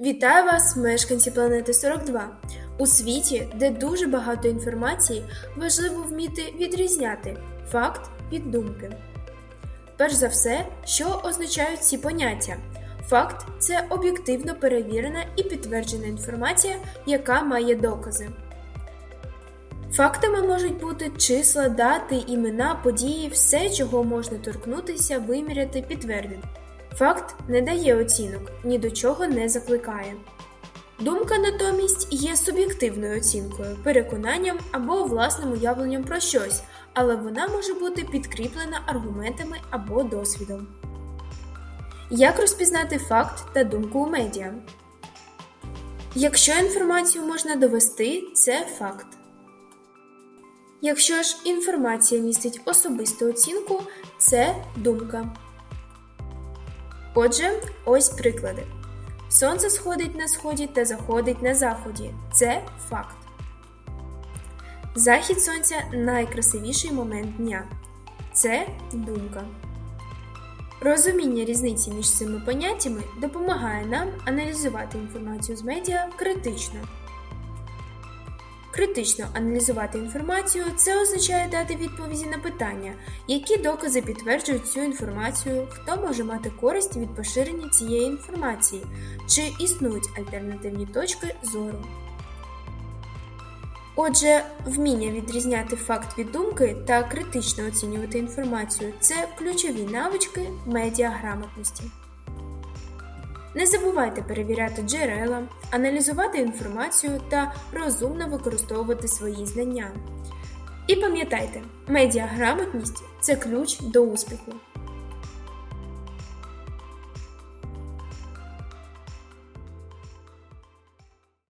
Вітаю вас, мешканці планети 42. У світі, де дуже багато інформації, важливо вміти відрізняти факт від думки. Перш за все, що означають ці поняття? Факт це об'єктивно перевірена і підтверджена інформація, яка має докази. Фактами можуть бути числа, дати, імена, події, все, чого можна торкнутися, виміряти, підтвердити. Факт не дає оцінок, ні до чого не закликає. Думка натомість є суб'єктивною оцінкою, переконанням або власним уявленням про щось, але вона може бути підкріплена аргументами або досвідом. Як розпізнати факт та думку у медіа? Якщо інформацію можна довести, це факт. Якщо ж інформація містить особисту оцінку, це думка. Отже, ось приклади. Сонце сходить на сході та заходить на заході. Це факт. Захід сонця найкрасивіший момент дня. Це думка. Розуміння різниці між цими поняттями допомагає нам аналізувати інформацію з медіа критично. Критично аналізувати інформацію це означає дати відповіді на питання, які докази підтверджують цю інформацію, хто може мати користь від поширення цієї інформації, чи існують альтернативні точки зору. Отже, вміння відрізняти факт від думки та критично оцінювати інформацію це ключові навички медіаграмотності. Не забувайте перевіряти джерела, аналізувати інформацію та розумно використовувати свої знання. І пам'ятайте, медіаграмотність це ключ до успіху.